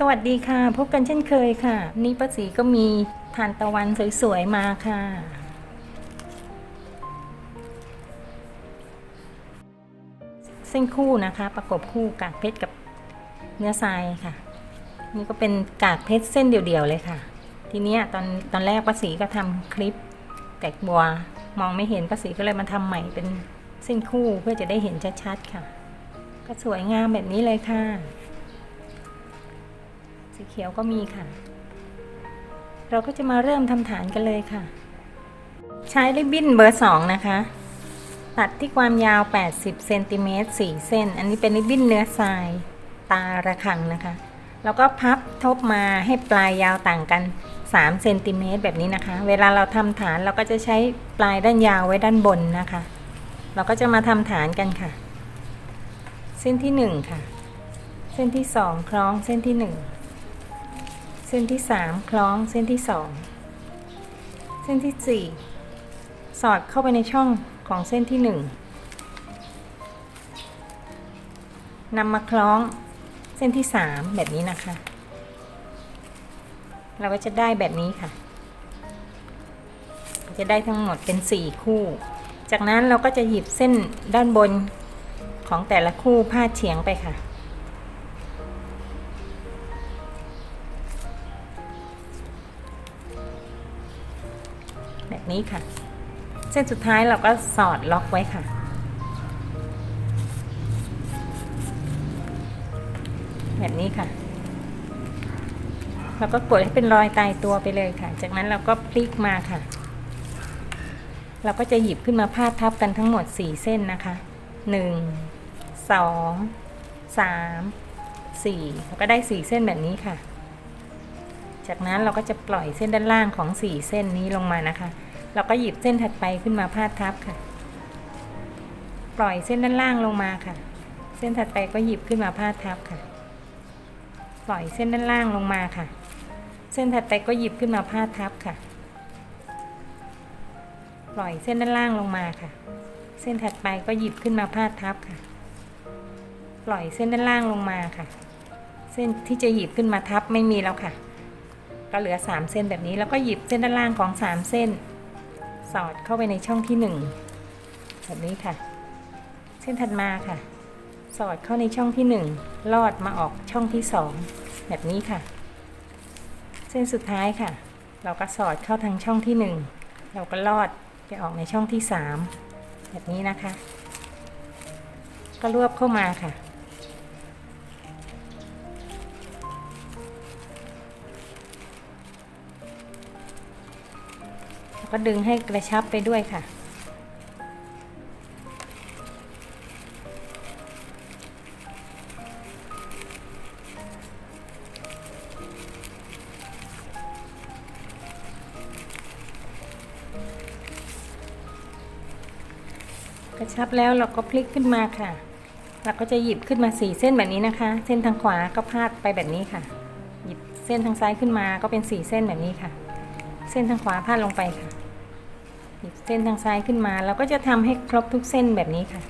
สวัสดีค่ะ พบกันเช่นเคยค่ะ นี่ป้าสีก็มีทานตะวันสวยๆมาค่ะ เส้นคู่นะคะ ประกบคู่กากเพชรกับเนื้อทรายค่ะ นี่ก็เป็นกากเพชรเส้นเดี่ยวๆเลยค่ะ ทีเนี้ยตอนตอนแรกป้าสีก็ทำคลิปแตกบัวมองไม่เห็นป้าสีก็เลยมาทำใหม่เป็นเส้นคู่เพื่อจะได้เห็นชัดๆค่ะ ก็สวยงามแบบนี้เลยค่ะ สีเขียวก็มีค่ะ เราก็จะมาเริ่มทำฐานกันเลยค่ะ ใช้ริบบิ้นเบอร์สองนะคะ ตัดที่ความยาว 80เซนติเมตร4เส้น อันนี้เป็นริบบิ้นเนื้อทราย ตาระคังนะคะ แล้วก็พับทบมาให้ปลายยาวต่างกัน3เซนติเมตรแบบนี้นะคะ เวลาเราทำฐานเราก็จะใช้ปลายด้านยาวไว้ด้านบนนะคะ เราก็จะมาทำฐานกันค่ะ เส้นที่ 1 ค่ะ เส้นที่ 2 คล้องเส้นที่ 1 เส้นที่ 3 คล้องเส้นที่ 2 เส้นที่ 4 สอดเข้าไปในช่องของเส้นที่ 1นำมาคล้องเส้นที่ 3 แบบนี้นะคะ เราก็จะได้แบบนี้ค่ะ จะได้ทั้งหมดเป็น 4 คู่ จากนั้นเราก็จะหยิบเส้นด้านบนของแต่ละคู่พาดเฉียงไปค่ะ แบบนี้ค่ะ เส้นสุดท้ายเราก็สอดล็อกไว้ค่ะ แบบนี้ค่ะเราก็กดให้เป็นรอยตายตัวไปเลยค่ะ จากนั้นเราก็พลิกมาค่ะ เราก็จะหยิบขึ้นมาพาดทับกันทั้งหมด 4 เส้นนะคะ 1 2 3 4แล้วก็ได้ 4 เส้นแบบนี้ค่ะ จากนั้นเราก็จะปล่อยเส้นด้านล่างของ 4 เส้นนี้ลงมานะคะ เราก็หยิบเส้นถัดไปขึ้นมาพาดทับค่ะ ปล่อยเส้นด้านล่างลงมาค่ะ เส้นถัดไปก็หยิบขึ้นมาพาดทับค่ะ ปล่อยเส้นด้านล่างลงมาค่ะ เส้นถัดไปก็หยิบขึ้นมาพาดทับค่ะ ปล่อยเส้นด้านล่างลงมาค่ะ เส้นถัดไปก็หยิบขึ้นมาพาดทับค่ะ ปล่อยเส้นด้านล่างลงมาค่ะ เส้นที่จะหยิบขึ้นมาทับไม่มีแล้วค่ะ ก็เหลือ 3 เส้นแบบนี้แล้วก็หยิบเส้นด้านล่างของ 3 เส้น สอดเข้าไปในช่องที่ 1 แบบนี้ค่ะ เส้นถัดมาค่ะ สอดเข้าในช่องที่ 1 ลอดมาออกช่องที่ 2 แบบนี้ค่ะ เส้นสุดท้ายค่ะ เราก็สอดเข้าทางช่องที่ 1 เราก็ลอดไปออกในช่องที่ 3 แบบนี้นะคะ ก็รวบเข้ามาค่ะ ก็ดึงให้กระชับไปด้วยค่ะ กระชับแล้วเราก็พลิกขึ้นมาค่ะ เราก็จะหยิบขึ้นมาสี่เส้นแบบนี้นะคะ เส้นทางขวาก็พาดไปแบบนี้ค่ะ หยิบเส้นทางซ้ายขึ้นมาก็เป็นสี่เส้นแบบนี้ค่ะ เส้นทางขวาพาดลงไปค่ะ เส้นทางซ้ายขึ้นมา เราก็จะทำให้ครบทุกเส้นแบบนี้ค่ะ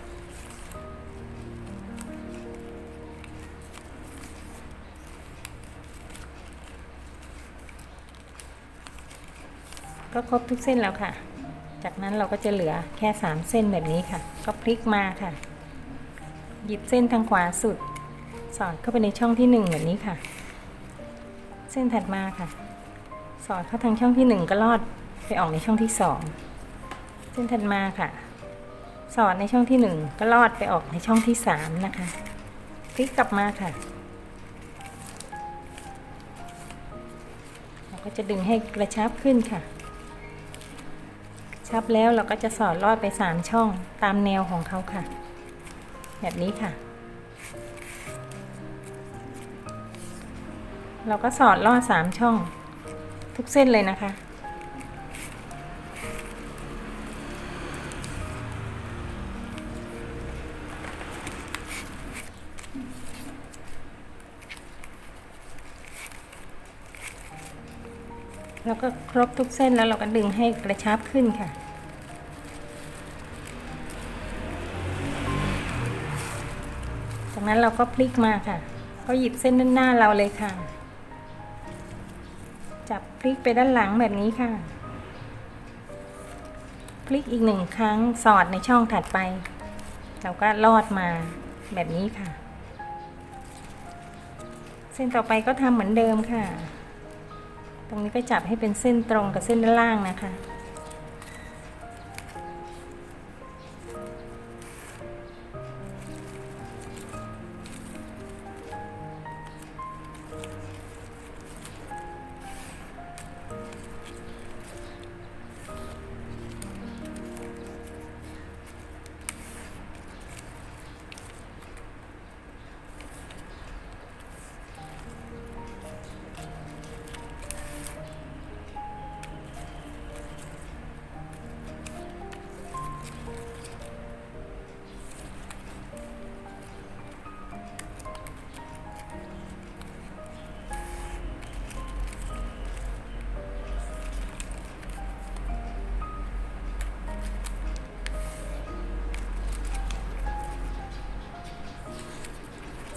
ก็ครบทุกเส้นแล้วค่ะ จากนั้นเราก็จะเหลือแค่ 3 เส้นแบบนี้ค่ะ ก็พลิกมาค่ะ หยิบเส้นทางขวาสุด สอดเข้าไปในช่องที่ 1 แบบนี้ค่ะ เส้นถัดมาค่ะ สอดเข้าทางช่องที่ 1 ก็ลอดไปออกในช่องที่ 2 เส้นถัดมาค่ะ สอดในช่องที่ 1 ก็ลอดไปออกในช่องที่ 3 นะคะพลิกกลับมาค่ะเราก็จะดึงให้กระชับขึ้นค่ะชับแล้วเราก็จะสอดลอดไป 3 ช่องตามแนวของเขาค่ะ แบบนี้ค่ะ เราก็สอดลอด 3 ช่อง ทุกเส้นเลยนะคะ ก็ครบทุกเส้นแล้วเราก็ดึงให้กระชับขึ้นค่ะ จากนั้นเราก็พลิกมาค่ะ ก็หยิบเส้นด้านหน้าเราเลยค่ะ จับพลิกไปด้านหลังแบบนี้ค่ะ พลิกอีกหนึ่งครั้งสอดในช่องถัดไป เราก็ลอดมาแบบนี้ค่ะ เส้นต่อไปก็ทำเหมือนเดิมค่ะ ตรงนี้ก็จับให้เป็นเส้นตรงกับเส้นด้านล่างนะคะ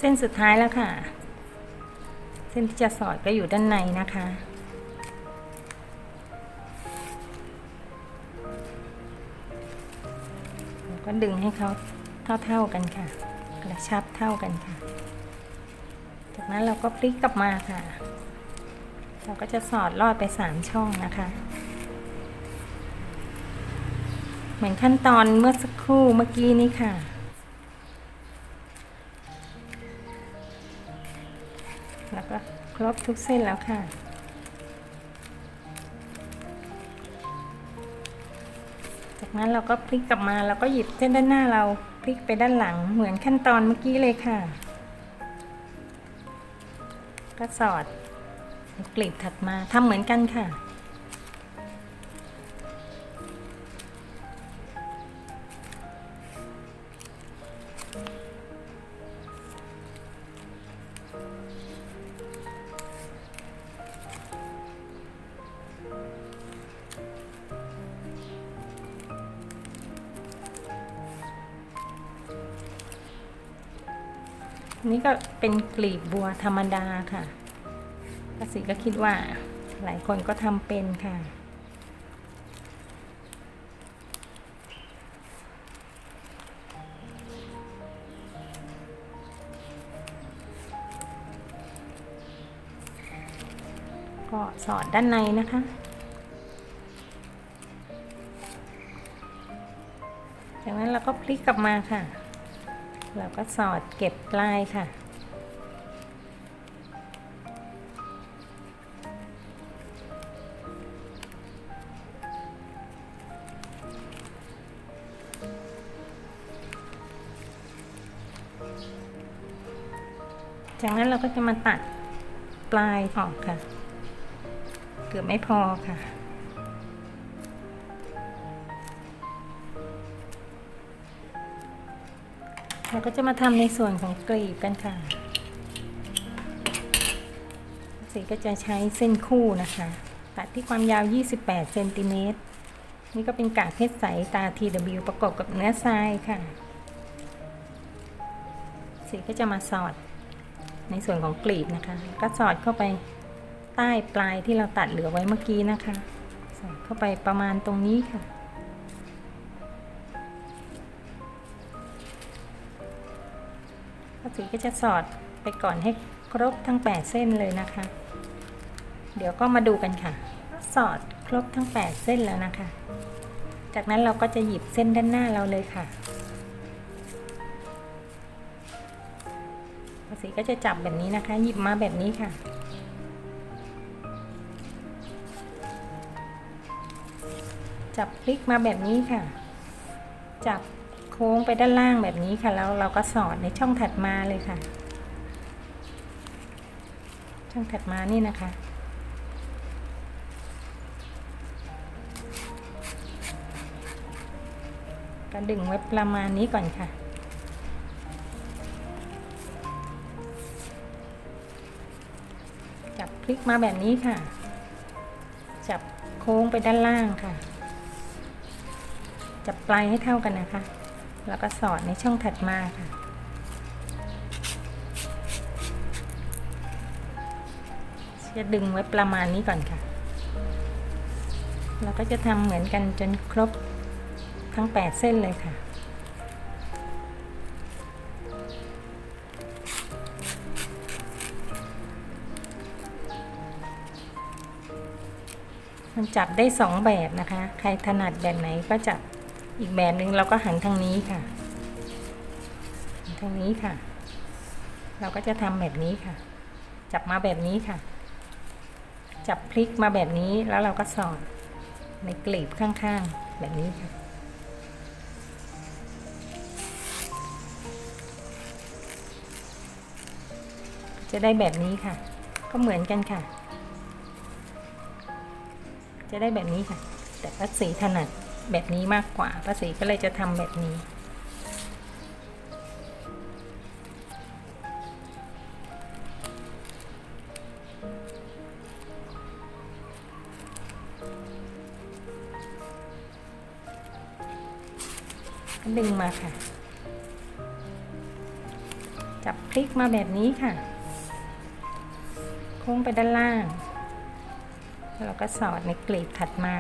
เส้นสุดท้ายแล้วค่ะ เส้นที่จะสอดก็อยู่ด้านในนะคะ ก็ดึงให้เขาเท่าๆกันค่ะ กระชับเท่ากันค่ะ จากนั้นเราก็พลิกกลับมาค่ะ เราก็จะสอดลอดไปสามช่องนะคะ เหมือนขั้นตอนเมื่อสักครู่เมื่อกี้นี้ค่ะ แล้วก็ครบทุกเส้นแล้วค่ะ จากนั้นเราก็พลิกกลับมาแล้วก็หยิบเส้นด้านหน้าเราพลิกไปด้านหลังเหมือนขั้นตอนเมื่อกี้เลยค่ะ ก็สอดกลีบถัดมาทำเหมือนกันค่ะ นี่ก็เป็นกลีบบัวธรรมดาค่ะกสิก็คิดว่าหลายคนก็ทำเป็นค่ะ ก็สอดด้านในนะคะจากนั้นเราก็พลิกกลับมาค่ะ เราก็สอดเก็บปลายค่ะ จากนั้นเราก็จะมาตัดปลายออกค่ะ เกือบไม่พอค่ะ เราก็จะมาทำในส่วนของกลีบกันค่ะสีก็จะใช้เส้นคู่นะคะ ตัดที่ความยาว 28เซนติเมตรนี่ก็เป็นกากเพชรใสตา TW ประกอบกับเนื้อทรายค่ะ สีก็จะมาสอดในส่วนของกลีบนะคะ ก็สอดเข้าไปใต้ปลายที่เราตัดเหลือไว้เมื่อกี้นะคะ สอดเข้าไปประมาณตรงนี้ค่ะ ป้าสีก็จะสอดไปก่อนให้ครบทั้ง 8 เส้นเลยนะคะ เดี๋ยวก็มาดูกันค่ะ สอดครบทั้ง 8 เส้นแล้วนะคะ จากนั้นเราก็จะหยิบเส้นด้านหน้าเราเลยค่ะป้าสีก็จะจับแบบนี้นะคะ หยิบมาแบบนี้ค่ะจับพลิกมาแบบนี้ค่ะ จับ ค้งไปด้านล่างแบบนี้ค่ะแล้วเราก็สอดในช่องถัดมาเลยค่ะ ช่องถัดมานี่นะคะ ก็ดึงไว้ประมาณนี้ก่อนค่ะจับพลิกมาแบบนี้ค่ะ จับโค้งไปด้านล่างค่ะ จับปลายให้เท่ากันนะคะ แล้วก็สอดในช่องถัดมาค่ะ จะดึงไว้ประมาณนี้ก่อนค่ะ เราก็จะทำเหมือนกันจนครบทั้ง 8 เส้นเลยค่ะมันจับได้สองแบบนะคะ ใครถนัดแบบไหนก็จับ อีกแบบหนึ่งเราก็หันทางนี้ค่ะหันทางนี้ค่ะ เราก็จะทำแบบนี้ค่ะ จับมาแบบนี้ค่ะ จับพลิกมาแบบนี้แล้วเราก็สอดในกลีบข้างๆ แบบนี้ค่ะจะได้แบบนี้ค่ะ ก็เหมือนกันค่ะ จะได้แบบนี้ค่ะ แต่ป้าสีถนัด แบบนี้มากกว่าป้าสีก็เลยจะทำแบบนี้ ดึงมาค่ะ จับพลิกมาแบบนี้ค่ะ โค้งไปด้านล่าง แล้วเราก็สอดในกลีบถัดมา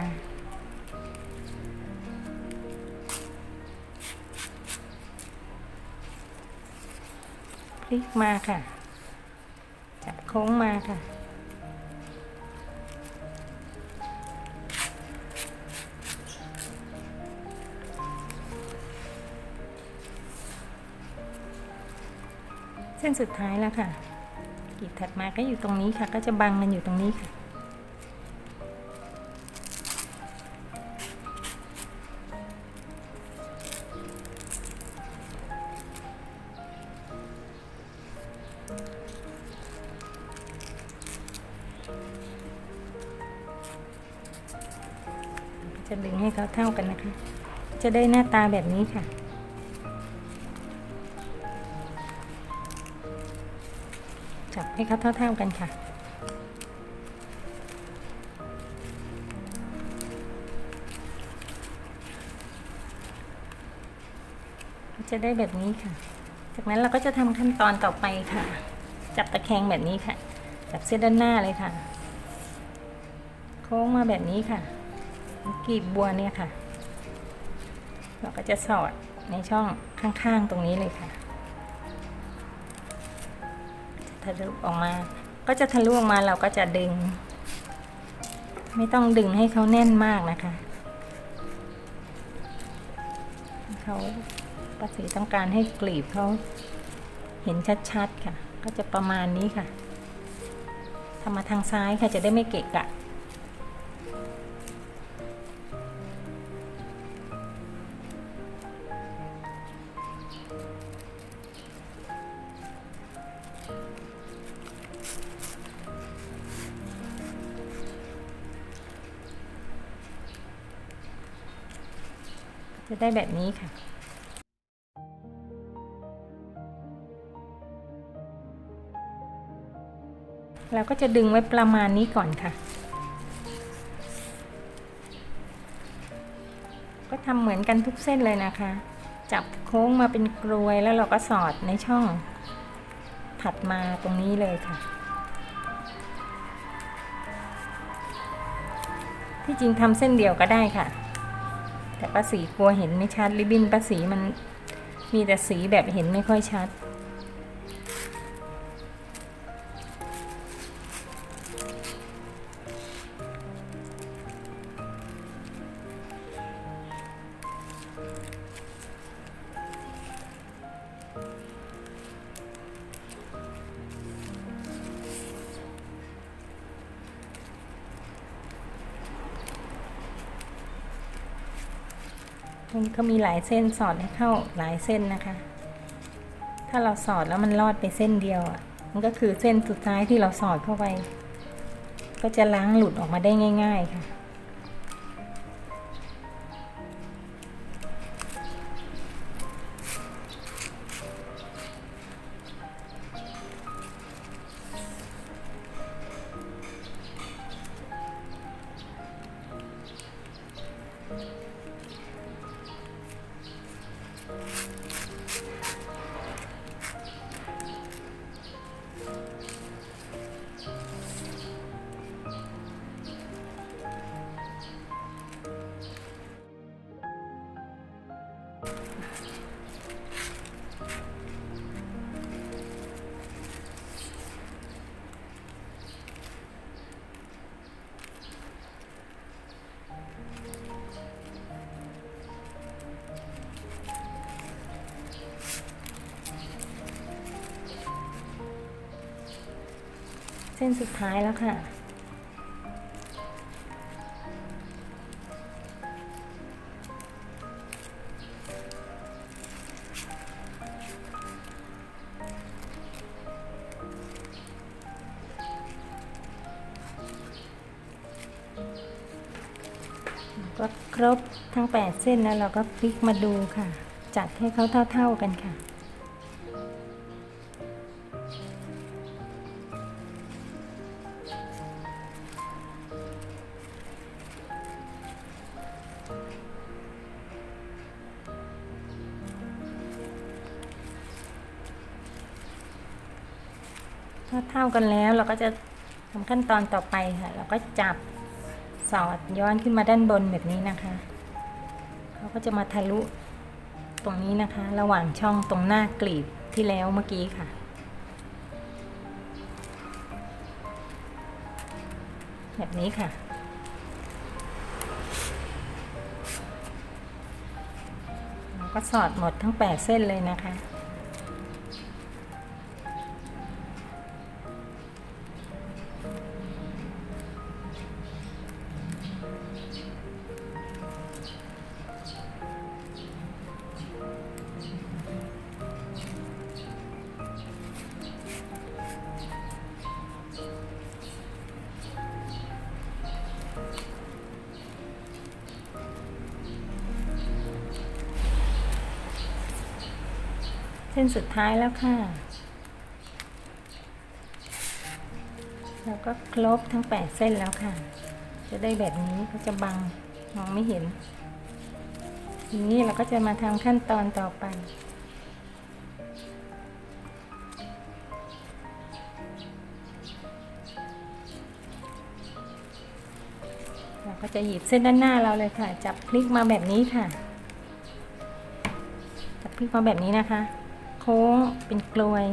ลิกมาค่ะ จับโค้งมาค่ะ เส้นสุดท้ายแล้วค่ะกลีบถัดมาก็อยู่ตรงนี้ค่ะ ก็จะบังมันอยู่ตรงนี้ค่ะ จะดึงให้เขาเท่ากันนะคะ จะได้หน้าตาแบบนี้ค่ะ จับให้เขาเท่าๆกันค่ะจะได้แบบนี้ค่ะ จากนั้นเราก็จะทำขั้นตอนต่อไปค่ะ จับตะแคงแบบนี้ค่ะ จับเส้นด้านหน้าเลยค่ะ โค้งมาแบบนี้ค่ะ กีบบัวเนี่ยค่ะ เราก็จะสอดในช่องข้างๆตรงนี้เลยค่ะทะลุออกมา ก็จะทะลุออกมาเราก็จะดึง ไม่ต้องดึงให้เขาแน่นมากนะคะเขาประสีต้องการให้กลีบเขาเห็นชัดๆค่ะ ก็จะประมาณนี้ค่ะทำมาทางซ้ายค่ะจะได้ไม่เกะกะ ได้แบบนี้ค่ะเราก็จะดึงไว้ประมาณนี้ก่อนค่ะ ก็ทำเหมือนกันทุกเส้นเลยนะคะ จับโค้งมาเป็นกรวยแล้วเราก็สอดในช่องถัดมาตรงนี้เลยค่ะ ที่จริงทำเส้นเดียวก็ได้ค่ะ แต่ป้าสีกลัวเห็นไม่ชัดริบบิ้นป้าสีมันมีแต่สีแบบเห็นไม่ค่อยชัด มันก็มีหลายเส้นสอดให้เข้าหลายเส้นนะคะ ถ้าเราสอดแล้วมันรอดไปเส้นเดียวอะ มันก็คือเส้นสุดท้ายที่เราสอดเข้าไป ก็จะล้างหลุดออกมาได้ง่าย ๆ ค่ะ ส้นสุดท้ายแล้วค่ะ ก็ครบทั้ง 8 เส้นแล้วเราก็พลิกมาดูค่ะ จัดให้เขาเท่า ๆกันค่ะ ก็จะทำขั้นตอนต่อไปค่ะ เราก็จับสอดย้อนขึ้นมาด้านบนแบบนี้นะคะเขาก็จะมาทะลุตรงนี้นะคะ ระหว่างช่องตรงหน้ากลีบที่แล้วเมื่อกี้ค่ะแบบนี้ค่ะเราก็สอดหมดทั้ง 8 เส้นเลยนะคะ เส้นสุดท้ายแล้วค่ะ แล้วก็ครบทั้ง 8 เส้นแล้วค่ะ จะได้แบบนี้ก็จะบังมองไม่เห็น ทีนี้เราก็จะมาทำขั้นตอนต่อไปเราก็จะหยิบเส้นด้านหน้าเราเลยค่ะ จับพลิกมาแบบนี้ค่ะ จับพลิกมาแบบนี้นะคะ โค้งเป็นกลวย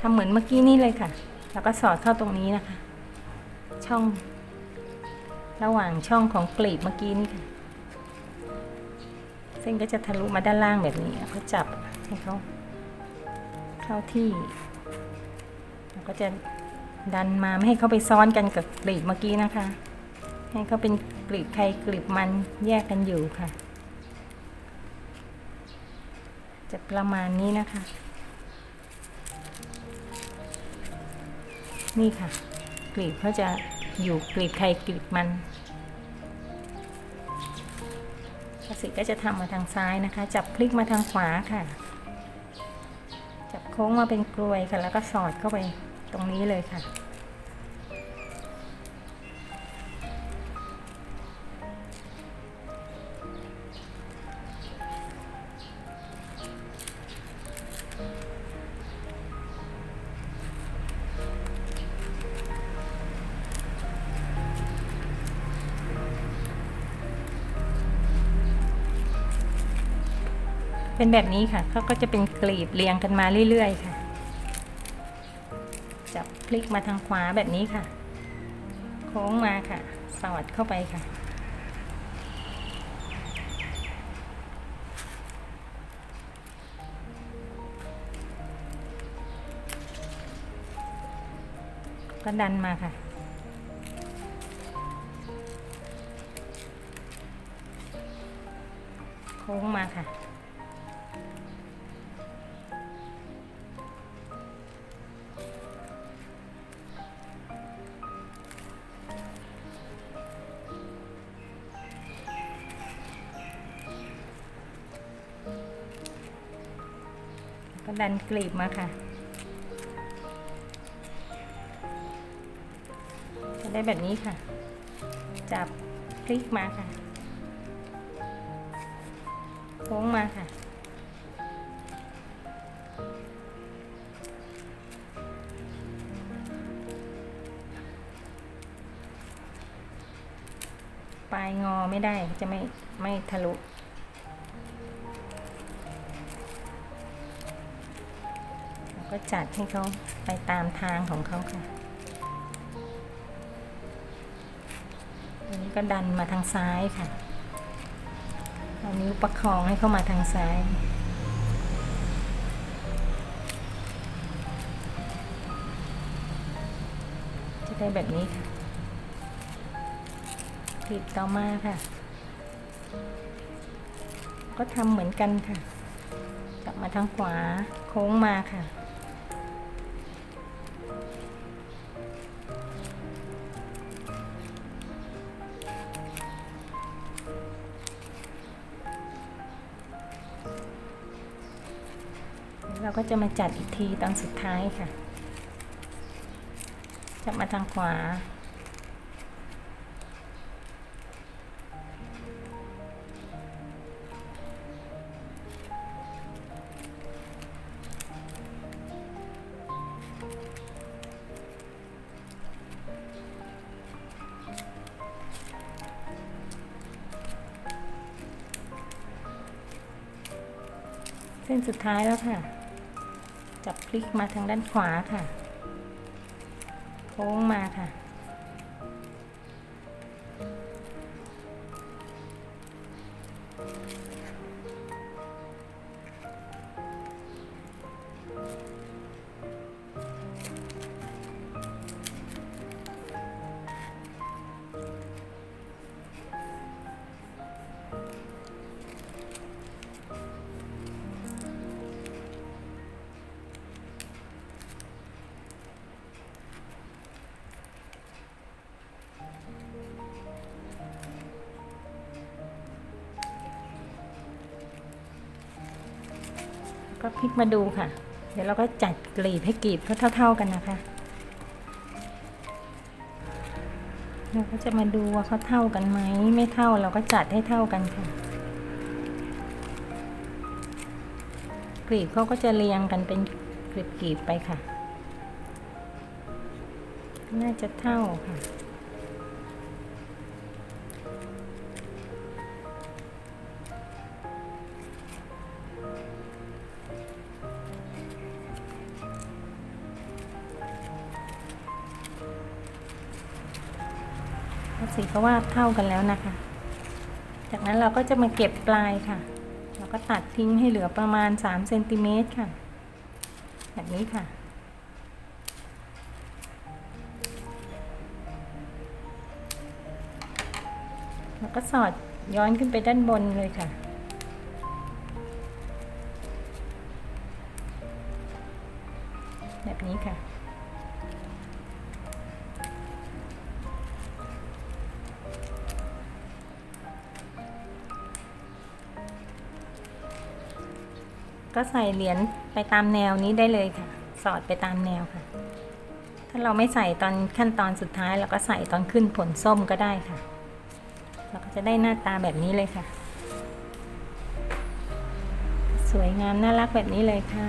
ทำเหมือนเมื่อกี้นี่เลยค่ะ แล้วก็สอดเข้าตรงนี้นะคะ ช่อง ระหว่างช่องของกลีบเมื่อกี้นี่ค่ะ เส้นก็จะทะลุมาด้านล่างแบบนี้แล้วก็จับให้เขาเข้าที่แล้วก็จะดันมาไม่ให้เขาไปซ้อนกันกับกลีบเมื่อกี้นะคะ ให้เขาเป็นกลีบใครกลีบมันแยกกันอยู่ค่ะ จะประมาณนี้นะคะ นี่ค่ะ กลีบเขาจะอยู่กลีบใครกลีบมันกสิก็จะทำมาทางซ้ายนะคะ จับพลิกมาทางขวาค่ะ จับโค้งมาเป็นกลวยค่ะ แล้วก็สอดเข้าไปตรงนี้เลยค่ะ เป็นแบบนี้ค่ะเขาก็จะเป็นกลีบเรียงกันมาเรื่อยๆค่ะ จับพลิกมาทางขวาแบบนี้ค่ะ โค้งมาค่ะสอดเข้าไปค่ะ ก็ดันมาค่ะโค้งมาค่ะ ก็ดันกลีบมาค่ะ จะได้แบบนี้ค่ะ จับคลิกมาค่ะโค้งมาค่ะ ปลายงอไม่ได้จะไม่ไม่ทะลุ ก็จัดให้เขาไปตามทางของเขาค่ะ อันนี้ก็ดันมาทางซ้ายค่ะ เอานิ้วประคองให้เข้ามาทางซ้ายกได้แบบนี้ค่ะกลีบต่อมาค่ะ ก็ทำเหมือนกันค่ะ กลับมาทางขวาโค้งมาค่ะ เราก็จะมาจัดอีกทีตอนสุดท้ายค่ะ จับมาทางขวา เส้นสุดท้ายแล้วค่ะ ลิกมาทางด้านขวาค่ะ โค้งมาค่ะ ก็พลิกมาดูค่ะ เดี๋ยวเราก็จัดกลีบให้กลีบเขาเท่า ๆกันนะคะ เราก็จะมาดูว่าเขาเท่ากันไหม ไม่เท่าเราก็จัดให้เท่ากันค่ะ กลีบเขาก็จะเรียงกันเป็นกลีบกลีบๆไปค่ะ น่าจะเท่าค่ะ สีก็ว่าเท่ากันแล้วนะคะ จากนั้นเราก็จะมาเก็บปลายค่ะ เราก็ตัดทิ้งให้เหลือประมาณ3เซนติเมตรค่ะ แบบนี้ค่ะแล้วก็สอดย้อนขึ้นไปด้านบนเลยค่ะ แบบนี้ค่ะ ก็ใส่เหรียญไปตามแนวนี้ได้เลยค่ะ สอดไปตามแนวค่ะ ถ้าเราไม่ใส่ตอนขั้นตอนสุดท้ายเราก็ใส่ตอนขึ้นผลส้มก็ได้ค่ะ เราก็จะได้หน้าตาแบบนี้เลยค่ะ สวยงามน่ารักแบบนี้เลยค่ะ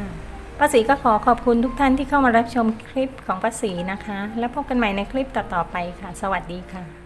ป้าศรีก็ขอขอบคุณทุกท่านที่เข้ามารับชมคลิปของป้าศรีนะคะ แล้วพบกันใหม่ในคลิปต่อๆไปค่ะ สวัสดีค่ะ